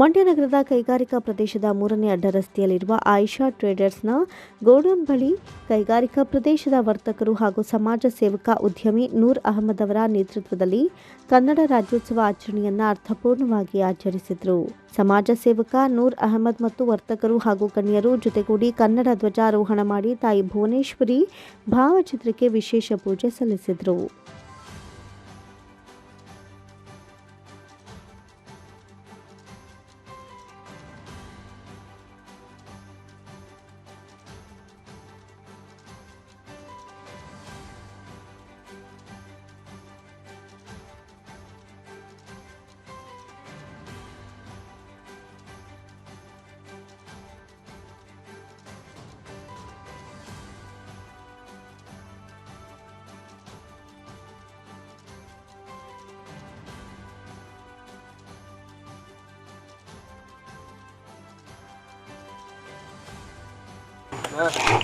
ಮಂಡ್ಯ ನಗರದ ಕೈಗಾರಿಕಾ ಪ್ರದೇಶದ ಮೂರನೇ ಅಡ್ಡರಸ್ತೆಯಲ್ಲಿರುವ ಆಯಿಷಾ ಟ್ರೇಡರ್ಸ್ನ ಗೋಡೌನ್ ಬಳಿ ಕೈಗಾರಿಕಾ ಪ್ರದೇಶದ ವರ್ತಕರು ಹಾಗೂ ಸಮಾಜ ಸೇವಕ ಉದ್ಯಮಿ ನೂರ್ ಅಹಮದ್ ಅವರ ನೇತೃತ್ವದಲ್ಲಿ ಕನ್ನಡ ರಾಜ್ಯೋತ್ಸವ ಆಚರಣೆಯನ್ನು ಅರ್ಥಪೂರ್ಣವಾಗಿ ಆಚರಿಸಿದರು. ಸಮಾಜ ಸೇವಕ ನೂರ್ ಅಹಮದ್ ಮತ್ತು ವರ್ತಕರು ಹಾಗೂ ಗಣ್ಯರು ಜೊತೆಗೂಡಿ ಕನ್ನಡ ಧ್ವಜಾರೋಹಣ ಮಾಡಿ ತಾಯಿ ಭುವನೇಶ್ವರಿ ಭಾವಚಿತ್ರಕ್ಕೆ ವಿಶೇಷ ಪೂಜೆ ಸಲ್ಲಿಸಿದರು.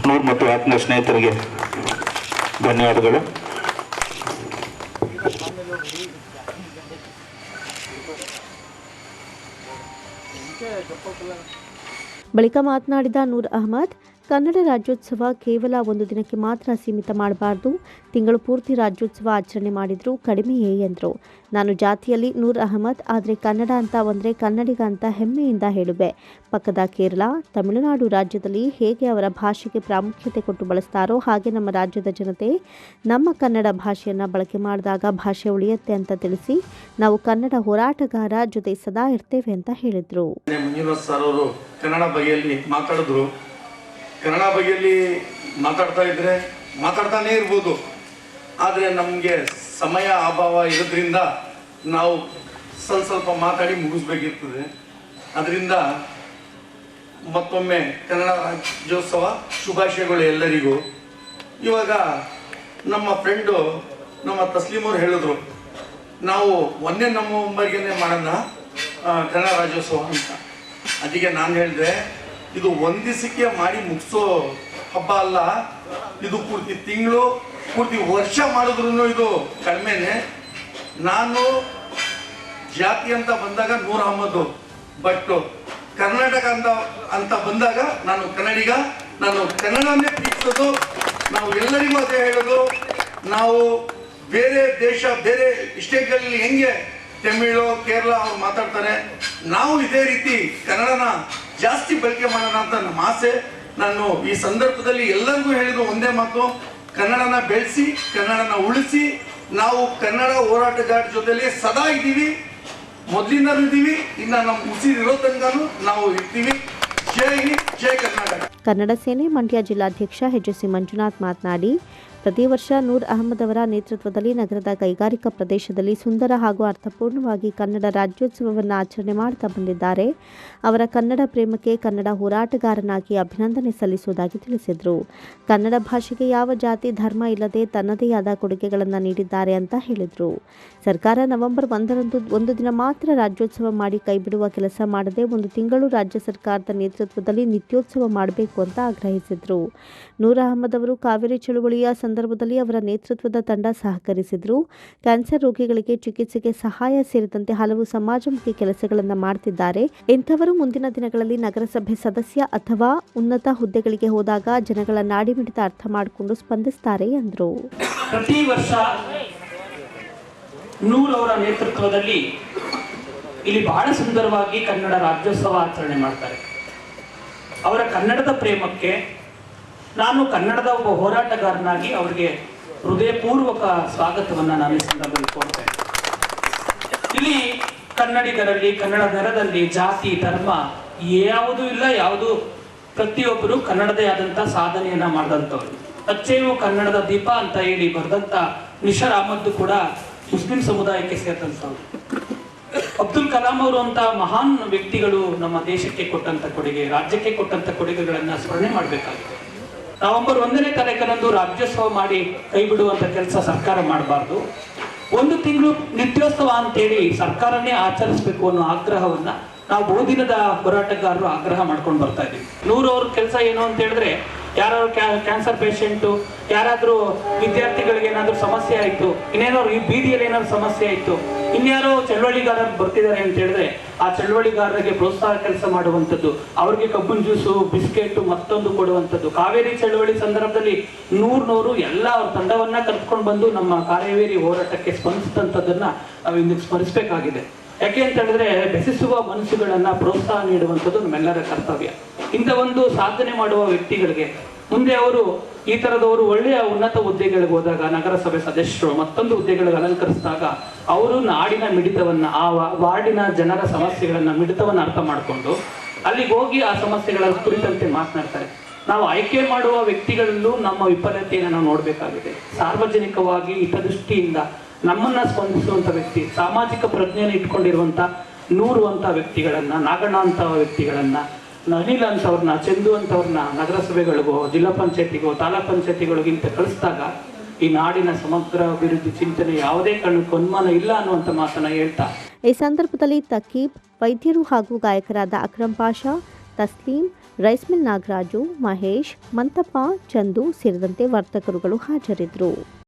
ನೂರ್ ಮತ್ತು ಆತ್ಮ ಸ್ನೇಹಿತರಿಗೆ ಧನ್ಯವಾದಗಳು. ಬಳಿಕ ಮಾತನಾಡಿದ ನೂರ್ ಅಹಮದ್ ಕನ್ನಡ ರಾಜ್ಯೋತ್ಸವ ಕೇವಲ ಒಂದು ದಿನಕ್ಕೆ ಮಾತ್ರ ಸೀಮಿತ ಮಾಡಬಾರ್ದು. ತಿಂಗಳು ಪೂರ್ತಿ ರಾಜ್ಯೋತ್ಸವ ಆಚರಣೆ ಮಾಡಿದ್ರು ಕಡಿಮೆಯೇ ಎಂದರು. ನಾನು ಜಾತಿಯಲ್ಲಿ ನೂರ್ ಅಹಮದ್, ಆದರೆ ಕನ್ನಡ ಅಂತ ಬಂದರೆ ಕನ್ನಡಿಗ ಅಂತ ಹೆಮ್ಮೆಯಿಂದ ಹೇಳುವೆ. ಪಕ್ಕದ ಕೇರಳ, ತಮಿಳುನಾಡು ರಾಜ್ಯದಲ್ಲಿ ಹೇಗೆ ಅವರ ಭಾಷೆಗೆ ಪ್ರಾಮುಖ್ಯತೆ ಕೊಟ್ಟು ಬಳಸ್ತಾರೋ ಹಾಗೆ ನಮ್ಮ ರಾಜ್ಯದ ಜನತೆ ನಮ್ಮ ಕನ್ನಡ ಭಾಷೆಯನ್ನು ಬಳಕೆ ಮಾಡಿದಾಗ ಭಾಷೆ ಉಳಿಯುತ್ತೆ ಅಂತ ತಿಳಿಸಿ ನಾವು ಕನ್ನಡ ಹೋರಾಟಗಾರ ಜೊತೆ ಸದಾ ಇರ್ತೇವೆ ಅಂತ ಹೇಳಿದರು. ಕನ್ನಡ ಬಗೆಯಲ್ಲಿ ಮಾತಾಡ್ತಾ ಇದ್ರೆ ಮಾತಾಡ್ತಾನೇ ಇರ್ಬೋದು. ಆದರೆ ನಮಗೆ ಸಮಯ ಅಭಾವ ಇರೋದ್ರಿಂದ ನಾವು ಸ್ವಲ್ಪ ಸ್ವಲ್ಪ ಮಾತಾಡಿ ಮುಗಿಸ್ಬೇಕಿರ್ತದೆ. ಅದರಿಂದ ಮತ್ತೊಮ್ಮೆ ಕನ್ನಡ ರಾಜ್ಯೋತ್ಸವ ಶುಭಾಶಯಗಳು ಎಲ್ಲರಿಗೂ. ಇವಾಗ ನಮ್ಮ ಫ್ರೆಂಡು ನಮ್ಮ ತಸ್ಲೀಮ್ ಅವ್ರು ಹೇಳಿದ್ರು, ನಾವು ಒಂದನೇ ನವಂಬರ್ಗೆ ಮಾಡೋಣ ಕನ್ನಡ ರಾಜ್ಯೋತ್ಸವ ಅಂತ. ಅದಕ್ಕೆ ನಾನು ಹೇಳಿದೆ ಇದು ಒಂದಿಸಿಕೆ ಮಾಡಿ ಮುಗಿಸೋ ಹಬ್ಬ ಅಲ್ಲ. ಇದು ಪೂರ್ತಿ ತಿಂಗಳು, ಪೂರ್ತಿ ವರ್ಷ ಮಾಡಿದ್ರು ಇದು ಕಡಿಮೆನೆ. ನಾನು ಜಾತಿ ಅಂತ ಬಂದಾಗ ನೂರ ಅಹಮದ್ ಬಟ್ ಕರ್ನಾಟಕ ಅಂತ ಅಂತ ಬಂದಾಗ ನಾನು ಕನ್ನಡಿಗ, ನಾನು ಕನ್ನಡನೇ ಪ್ರೀತಿಸೋದು. ನಾವು ಎಲ್ಲರಿಗೂ ಅದೇ ಹೇಳೋದು. ನಾವು ಬೇರೆ ದೇಶ, ಬೇರೆ ಸ್ಟೇಟ್ಗಳಲ್ಲಿ ಹೆಂಗೆ ತಮಿಳು, ಕೇರಳ ಅವ್ರು ಮಾತಾಡ್ತಾರೆ, ನಾವು ಇದೇ ರೀತಿ ಕನ್ನಡನ ಜಾಸ್ತಿ ಬಳಕೆ ಮಾಡೋಣ ಅಂತ ನಮ್ಮ ಆಸೆ. ನಾನು ಈ ಸಂದರ್ಭದಲ್ಲಿ ಎಲ್ಲರಿಗೂ ಹೇಳಿದ ಒಂದೇ ಮಾತು, ಕನ್ನಡನ ಬೆಳೆಸಿ, ಕನ್ನಡನ ಉಳಿಸಿ, ನಾವು ಕನ್ನಡ ಹೋರಾಟಗಾರ ಜೊತೆಲಿ ಸದಾ ಇದ್ದೀವಿ, ಮೊದಲಿಂದಲೂ ಇದ್ದೀವಿ, ಇನ್ನು ನಮ್ಮ ಉಸಿರಿರೋ ತನಕನೂ ನಾವು ಇರ್ತೀವಿ. ಜೈ ಜೈ ಕರ್ನಾಟಕ. ಕನ್ನಡ ಸೇನೆ ಮಂಡ್ಯ ಜಿಲ್ಲಾಧ್ಯಕ್ಷ ಎಚ್ ಮಂಜುನಾಥ್ ಮಾತನಾಡಿ ಪ್ರತಿ ವರ್ಷ ನೂರ್ ಅಹಮದ್ ಅವರ ನೇತೃತ್ವದಲ್ಲಿ ನಗರದ ಕೈಗಾರಿಕಾ ಪ್ರದೇಶದಲ್ಲಿ ಸುಂದರ ಹಾಗೂ ಅರ್ಥಪೂರ್ಣವಾಗಿ ಕನ್ನಡ ರಾಜ್ಯೋತ್ಸವವನ್ನು ಆಚರಣೆ ಮಾಡ್ತಾ ಬಂದಿದ್ದಾರೆ. ಅವರ ಕನ್ನಡ ಪ್ರೇಮಕ್ಕೆ ಕನ್ನಡ ಹೋರಾಟಗಾರನಾಗಿ ಅಭಿನಂದನೆ ಸಲ್ಲಿಸುವುದಾಗಿ ತಿಳಿಸಿದರು. ಕನ್ನಡ ಭಾಷೆಗೆ ಯಾವ ಜಾತಿ ಧರ್ಮ ಇಲ್ಲದೆ ತನ್ನದೇ ಆದ ಕೊಡುಗೆಗಳನ್ನು ನೀಡಿದ್ದಾರೆ ಅಂತ ಹೇಳಿದರು. ಸರ್ಕಾರ ನವೆಂಬರ್ ಒಂದರಂದು ಒಂದು ದಿನ ಮಾತ್ರ ರಾಜ್ಯೋತ್ಸವ ಮಾಡಿ ಕೈಬಿಡುವ ಕೆಲಸ ಮಾಡದೆ ಒಂದು ತಿಂಗಳು ರಾಜ್ಯ ಸರ್ಕಾರದ ನೇತೃತ್ವದಲ್ಲಿ ನಿತ್ಯೋತ್ಸವ ಮಾಡಬೇಕು ಅಂತ ಆಗ್ರಹಿಸಿದರು. ನೂರ್ ಅಹಮದ್ ಅವರು ಕಾವೇರಿ ಚಳುವಳಿಯ ಸಂದರ್ಭದಲ್ಲಿ ಅವರ ನೇತೃತ್ವದ ತಂಡ ಸಹಕರಿಸಿದ್ರು. ಕ್ಯಾನ್ಸರ್ ರೋಗಿಗಳಿಗೆ ಚಿಕಿತ್ಸೆಗೆ ಸಹಾಯ ಸೇರಿದಂತೆ ಹಲವು ಸಮಾಜಮುಖಿ ಕೆಲಸಗಳನ್ನು ಮಾಡ್ತಿದ್ದಾರೆ. ಇಂಥವರು ಮುಂದಿನ ದಿನಗಳಲ್ಲಿ ನಗರಸಭೆ ಸದಸ್ಯ ಅಥವಾ ಉನ್ನತ ಹುದ್ದೆಗಳಿಗೆ ಹೋದಾಗ ಜನಗಳ ನಾಡಿಮಿಡಿತ ಅರ್ಥ ಮಾಡಿಕೊಂಡು ಸ್ಪಂದಿಸ್ತಾರೆ ಎಂದರು ಪ್ರತಿ ವರ್ಷ ನೂರವರ ನೇತೃತ್ವದಲ್ಲಿ ಇಲ್ಲಿ ಬಹಳ ಸುಂದರವಾಗಿ ಕನ್ನಡ ರಾಜ್ಯೋತ್ಸವ ಆಚರಣೆ ಮಾಡ್ತಾರೆ. ಅವರ ಕನ್ನಡದ ಪ್ರೇಮಕ್ಕೆ ನಾನು ಕನ್ನಡದ ಒಬ್ಬ ಹೋರಾಟಗಾರನಾಗಿ ಅವರಿಗೆ ಹೃದಯಪೂರ್ವಕ ಸ್ವಾಗತವನ್ನು ನಾನು ಈ ಸಂದರ್ಭದಲ್ಲಿ ಕೊಡ್ತೇನೆ ಇಲ್ಲಿ ಕನ್ನಡಿಗರಲ್ಲಿ, ಕನ್ನಡ ನೆರದಲ್ಲಿ ಜಾತಿ, ಧರ್ಮ ಯಾವುದೂ ಇಲ್ಲ, ಯಾವುದು ಪ್ರತಿಯೊಬ್ಬರು ಕನ್ನಡದೇ ಆದಂತ ಸಾಧನೆಯನ್ನ ಮಾಡಿದಂಥವ್ರು. ಅಚ್ಚೇವು ಕನ್ನಡದ ದೀಪ ಅಂತ ಹೇಳಿ ಬರೆದಂತ ನಿಶರ್ ಅಹಮದ್ ಕೂಡ ಮುಸ್ಲಿಂ ಸಮುದಾಯಕ್ಕೆ ಸೇರಿದಂಥವ್ರು. ಅಬ್ದುಲ್ ಕಲಾಂ ಅವರು ಅಂತ ಮಹಾನ್ ವ್ಯಕ್ತಿಗಳು ನಮ್ಮ ದೇಶಕ್ಕೆ ಕೊಟ್ಟಂತ ಕೊಡುಗೆ, ರಾಜ್ಯಕ್ಕೆ ಕೊಟ್ಟಂತ ಕೊಡುಗೆಗಳನ್ನ ಸ್ಮರಣೆ ಮಾಡಬೇಕಾಗಿದೆ ನವೆಂಬರ್ ಒಂದನೇ ತಾರೀಕರಂದು ರಾಜ್ಯೋತ್ಸವ ಮಾಡಿ ಕೈ ಬಿಡುವಂತ ಕೆಲಸ ಸರ್ಕಾರ ಮಾಡಬಾರ್ದು. ಒಂದು ತಿಂಗಳು ನಿತ್ಯೋತ್ಸವ ಅಂತೇಳಿ ಸರ್ಕಾರನೇ ಆಚರಿಸಬೇಕು ಅನ್ನೋ ಆಗ್ರಹವನ್ನ ನಾವು ಬಹುದಿನದ ಹೋರಾಟಗಾರರು ಆಗ್ರಹ ಮಾಡ್ಕೊಂಡು ಬರ್ತಾ ಇದ್ದೀವಿ. ನೂರವ್ರ ಕೆಲಸ ಏನು ಅಂತ ಹೇಳಿದ್ರೆ ಯಾರಾದ್ರು ಕ್ಯಾನ್ಸರ್ ಪೇಷಂಟು, ಯಾರಾದರೂ ವಿದ್ಯಾರ್ಥಿಗಳಿಗೆ ಏನಾದರೂ ಸಮಸ್ಯೆ ಆಯ್ತು, ಇನ್ನೇನಾದ್ರು ಈ ಬೀದಿಯಲ್ಲಿ ಏನಾದ್ರು ಸಮಸ್ಯೆ ಆಯ್ತು ಇನ್ಯಾರೋ ಚಳವಳಿಗಾರ ಬರ್ತಿದ್ದಾರೆ ಅಂತ ಹೇಳಿದ್ರೆ ಆ ಚಳವಳಿಗಾರರಿಗೆ ಪ್ರೋತ್ಸಾಹ ಕೆಲಸ ಮಾಡುವಂಥದ್ದು, ಅವ್ರಿಗೆ ಕಬ್ಬನ್ ಜ್ಯೂಸು, ಬಿಸ್ಕೆಟ್ ಮತ್ತೊಂದು ಕೊಡುವಂಥದ್ದು. ಕಾವೇರಿ ಚಳವಳಿ ಸಂದರ್ಭದಲ್ಲಿ ನೂರ್ ನೂರು ಎಲ್ಲ ಅವ್ರ ತಂಡವನ್ನ ಕರ್ಕೊಂಡು ಬಂದು ನಮ್ಮ ಕಾವೇರಿ ಹೋರಾಟಕ್ಕೆ ಸ್ಪಂದಿಸಿದಂಥದ್ದನ್ನ ನಾವು ಇಂದಿಗೆ ಸ್ಮರಿಸಬೇಕಾಗಿದೆ. ಯಾಕೆ ಅಂತ ಹೇಳಿದ್ರೆ ಬೆಸಿಸುವ ಮನಸ್ಸುಗಳನ್ನ ಪ್ರೋತ್ಸಾಹ ನೀಡುವಂಥದ್ದು ನಮ್ಮೆಲ್ಲರ ಕರ್ತವ್ಯ. ಇಂಥ ಒಂದು ಸಾಧನೆ ಮಾಡುವ ವ್ಯಕ್ತಿಗಳಿಗೆ ಮುಂದೆ ಅವರು ಈ ತರದವರು ಒಳ್ಳೆಯ ಉನ್ನತ ಹುದ್ದೆಗಳಿಗೆ ಹೋದಾಗ ನಗರಸಭೆ ಸದಸ್ಯರು ಮತ್ತೊಂದು ಹುದ್ದೆಗಳಿಗೆ ಅಲಂಕರಿಸಿದಾಗ ಅವರು ನಾಡಿನ ಮಿಡಿತವನ್ನ, ಆ ವಾರ್ಡಿನ ಜನರ ಸಮಸ್ಯೆಗಳನ್ನ ಮಿಡಿತವನ್ನ ಅರ್ಥ ಮಾಡಿಕೊಂಡು ಅಲ್ಲಿಗೆ ಹೋಗಿ ಆ ಸಮಸ್ಯೆಗಳ ಕುರಿತಂತೆ ಮಾತನಾಡ್ತಾರೆ. ನಾವು ಆಯ್ಕೆ ಮಾಡುವ ವ್ಯಕ್ತಿಗಳಲ್ಲೂ ನಮ್ಮ ವಿಫಲತೆಯನ್ನು ನಾವು ನೋಡಬೇಕಾಗಿದೆ. ಸಾರ್ವಜನಿಕವಾಗಿ ಹಿತದೃಷ್ಟಿಯಿಂದ ನಮ್ಮನ್ನ ಸ್ಪಂದಿಸುವಂತ ವ್ಯಕ್ತಿ, ಸಾಮಾಜಿಕ ಪ್ರಜ್ಞೆಯನ್ನು ಇಟ್ಕೊಂಡಿರುವಂತ ನೂರುವಂಥ ಅಂತ ವ್ಯಕ್ತಿಗಳನ್ನ ನಾಗಣ್ಣ ಅಂತ ವ್ಯಕ್ತಿಗಳನ್ನ ಅನಿಲ್ ಅಂತವ್ರನ್ನ ಚಂದು ಅಂತವ್ರನ್ನ ನಗರಸಭೆಗಳಿಗೋ, ಜಿಲ್ಲಾ ಪಂಚಾಯತಿಗೋ ತಾಲೂಕ್ ಪಂಚಾಯತಿಗಳಿಗಿಂತ ಕಳಿಸಿದಾಗ ಈ ನಾಡಿನ ಸಮಗ್ರ ಅಭಿವೃದ್ಧಿ ಚಿಂತನೆ ಯಾವುದೇ ಕಾರಣಕ್ಕೂ ಅನುಮಾನ ಇಲ್ಲ ಅನ್ನುವಂಥ ಮಾತನ್ನ ಹೇಳ್ತಾ. ಈ ಸಂದರ್ಭದಲ್ಲಿ ತಕೀಬ್, ವೈದ್ಯರು ಹಾಗೂ ಗಾಯಕರಾದ ಅಕ್ರಮ್ ಪಾಷಾ, ತಸ್ಲೀಂ ರೈಸ್ ಮಿಲ್ ನಾಗರಾಜು, ಮಹೇಶ್, ಮಂತಪ್ಪ, ಚಂದು ಸೇರಿದಂತೆ ವರ್ತಕರುಗಳು ಹಾಜರಿದ್ದರು.